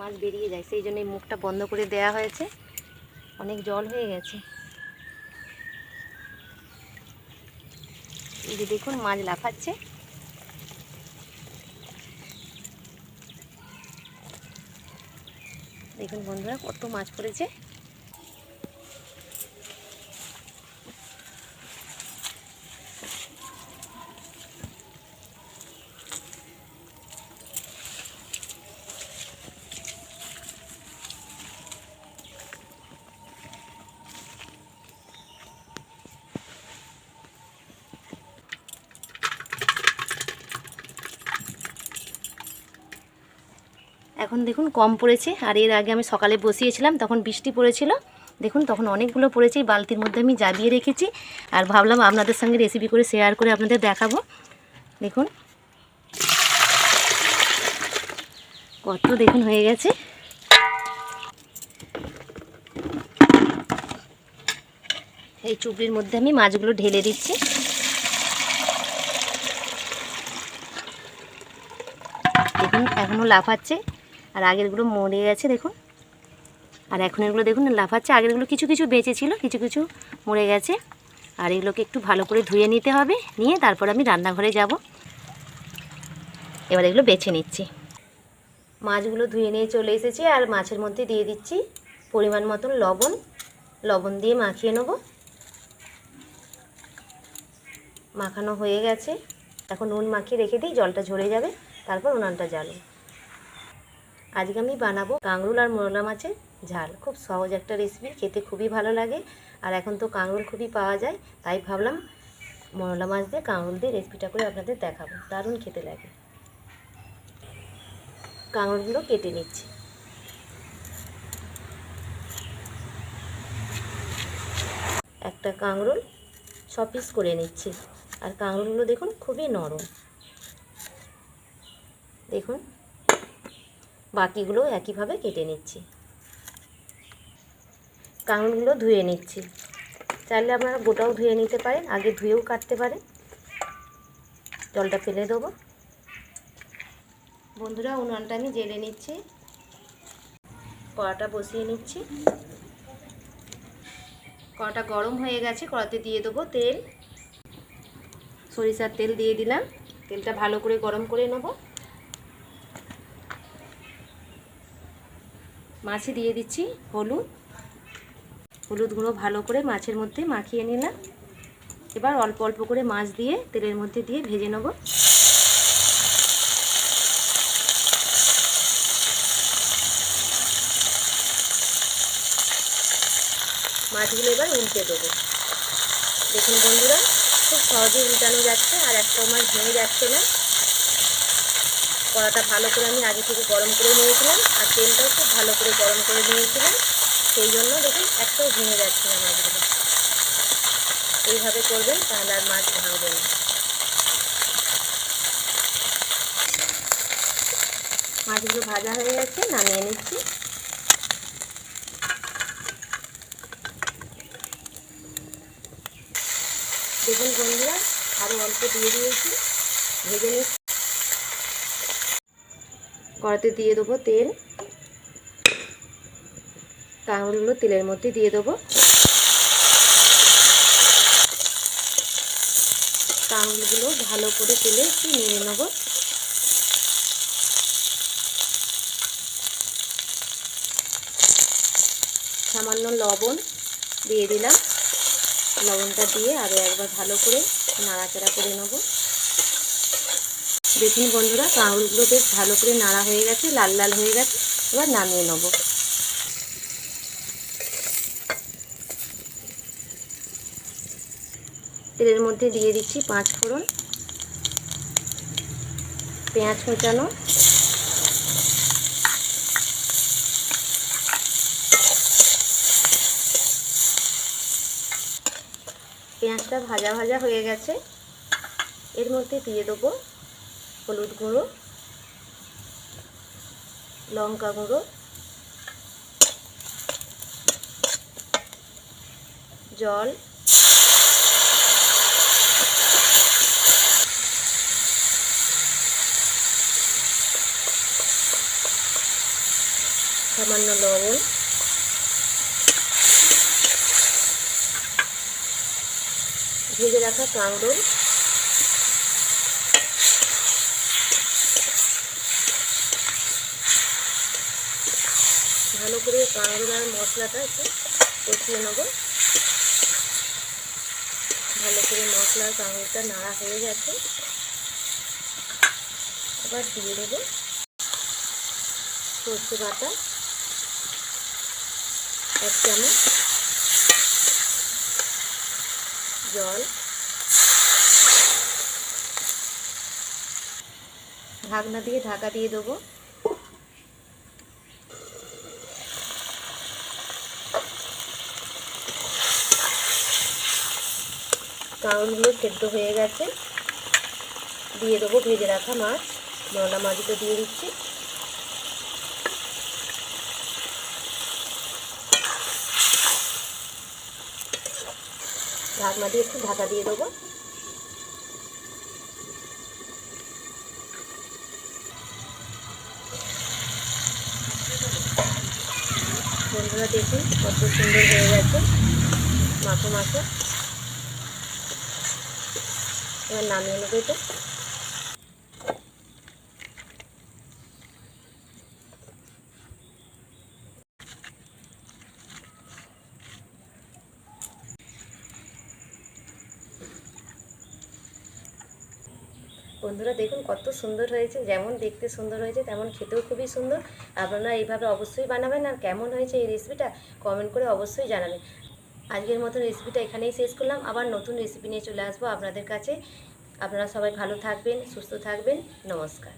মাছ বেরিয়ে যায়, সেই জন্য এই মুখটা বন্ধ করে দেয়া হয়েছে। অনেক জল হয়ে গেছে। এই যে দেখুন মাছ লাফাচ্ছে। দেখুন বন্ধুরা কত মাছ পড়েছে। এখন দেখুন কম পড়েছে, আর এর আগে আমি সকালে বসিয়েছিলাম, তখন বৃষ্টি পড়েছিল। দেখুন, তখন অনেকগুলো পড়েছে বালতির মধ্যে আমি জাবিয়ে রেখেছি। আর ভাবলাম আপনাদের সঙ্গে রেসিপি করে শেয়ার করে আপনাদের দেখাবো। দেখুন। কত দেখুন হয়ে গেছে। এই চুবড়ির মধ্যে আমি মাছগুলো ঢেলে দিচ্ছি। দেখুন এখনও লাফাচ্ছে। আর আগেরগুলো মরে গেছে, দেখুন। আর এখন এগুলো দেখুন, লাফাচ্ছে। আগেরগুলো কিছু কিছু বেঁচে ছিল কিছু কিছু মরে গেছে। আর এগুলোকে একটু ভালো করে ধুয়ে নিতে হবে, নিয়ে তারপর আমি রান্নাঘরে যাব। এবার এগুলো বেছে নিচ্ছি। মাছগুলো ধুয়ে নিয়ে চলে এসেছি, আর মাছের মধ্যে দিয়ে দিচ্ছি পরিমাণ মতন লবণ। লবণ দিয়ে মাখিয়ে নেব। মাখানো হয়ে গেছে। এখন নুন মাখিয়ে রেখে দিই, জলটা ঝরে যাবে। তারপর উনানটা জ্বালো আজকে আমি বানাবো কাঁকরুল আর মোরলা মাছের ঝাল। খুব সহজ একটা রেসিপি খেতে খুবই ভালো লাগে। আর এখন তো কাঁকরুল খুবই পাওয়া যায়, তাই ভাবলাম মোরলা মাছ দিয়ে কাঁকরুল দিয়ে রেসিপিটা করে আপনাদের দেখাবো। দারুণ খেতে লাগে। কাঁকরুলগুলো কেটে নিচ্ছি। একটা কাঁকরুল ছ পিস করে নিচ্ছি। আর কাঁকরুলগুলো দেখুন খুবই নরম। দেখুন। বাকিগুলো একইভাবে কেটে নিচ্ছি। কাঁকরুলগুলো ধুয়ে নিচ্ছি। চাইলে আপনারা গোটাও ধুয়ে নিতে পারেন, আগে ধুয়েও কাটতে পারেন। জলটা ফেলে দেবো। বন্ধুরা, উনানটা আমি জেলে নিচ্ছি। কড়াটা বসিয়ে নিচ্ছি। কড়াটা গরম হয়ে গেছে, কড়াতে দিয়ে দেবো তেল। সরিষার তেল দিয়ে দিলাম। তেলটা ভালো করে গরম করে নেব। মাছে দিয়ে দিচ্ছি হলুদ। হলুদ গুঁড়ো ভালো করে মাছের মধ্যে মাখিয়ে নিলাম। এবার অল্প অল্প করে মাছ দিয়ে তেলের মধ্যে দিয়ে ভেজে নেব। মাছগুলো এবার উল্টে দেবো। দেখুন বন্ধুরা, খুব সহজে উল্টানো যাচ্ছে আর একটা মাছ ভেঙে যাচ্ছে না। কড়াটা ভালো করে আমি আগে থেকে গরম করে নিয়েছিলাম আর তেলটাও খুব ভালো করে গরম করে নিয়েছিলাম। সেই জন্য দেখুন একটাও ভেঙে যাচ্ছে না মাছগুলো। এইভাবে করবেন তাহলে আর মাছ ভাঙবে না। মাছগুলো ভাজা হয়ে গেছে, নামিয়ে নিচ্ছি। দেখুন বন্ধুরা আরও অল্প দিয়ে দিয়েছি। ভেজে নিচ্ছি। কড়াতে দিয়ে দেবো তেল। কাঁকড়গুলো তেলের মধ্যে দিয়ে দেবো। কাঁকড়গুলো ভালো করে তেলে একটু নিয়ে নেব। সামান্য লবণ দিয়ে দিলাম। লবণটা দিয়ে আরও একবার ভালো করে নাড়াচাড়া করে নেব। দেখুন বন্ধুরা কাঁকড়গুলো বেশ ভালো করে নাড়া হয়ে গেছে, লাল লাল হয়ে গেছে, এবার নামিয়ে নেব। তেলের মধ্যে দিয়ে দিচ্ছি পাঁচ ফোড়ন, পেঁয়াজ কুচানো, পেঁয়াজটা ভাজা ভাজা হয়ে গেছে, এর মধ্যে দিয়ে দেবো হলুদ গুঁড়ো লঙ্কা গুঁড়ো জল সামান্য লবণ ভেজে রাখা কাঁকরোল ভালো করে কাঁকরোল আর মশলাটা একটু কষিয়ে নেব। ভালো করে মশলা আর কাঁকরোলটা নাড়া হয়ে গেছে। আবার দিয়ে দেবো সর্ষে বাটা। এক চামচ জল। ঢাকনা দিয়ে ঢাকা দিয়ে দেবো। কাউনগুলো সেদ্ধ হয়ে গেছে। দিয়ে দেবো ভেজে রাখা মাছ। মলা মাছগুলো দিয়ে দিচ্ছি। ঢাকনা দিয়ে একটু ঢাকা দিয়ে দেবো। বন্ধুরা দেখুন কত সুন্দর হয়ে গেছে। মাখো মাখো। এবার নামিয়ে নেব এটা। বন্ধুরা, দেখুন কত সুন্দর হয়েছে। যেমন দেখতে সুন্দর হয়েছে, তেমন খেতেও খুবই সুন্দর। আপনারা এইভাবে অবশ্যই বানাবেন, আর কেমন হয়েছে এই রেসিপিটা কমেন্ট করে অবশ্যই জানাবেন। আজকের মতন রেসিপিটা এখানেই শেষ করলাম। আবার নতুন রেসিপি নিয়ে চলে আসব আপনাদের কাছে। আপনারা সবাই ভালো থাকবেন, সুস্থ থাকবেন। নমস্কার।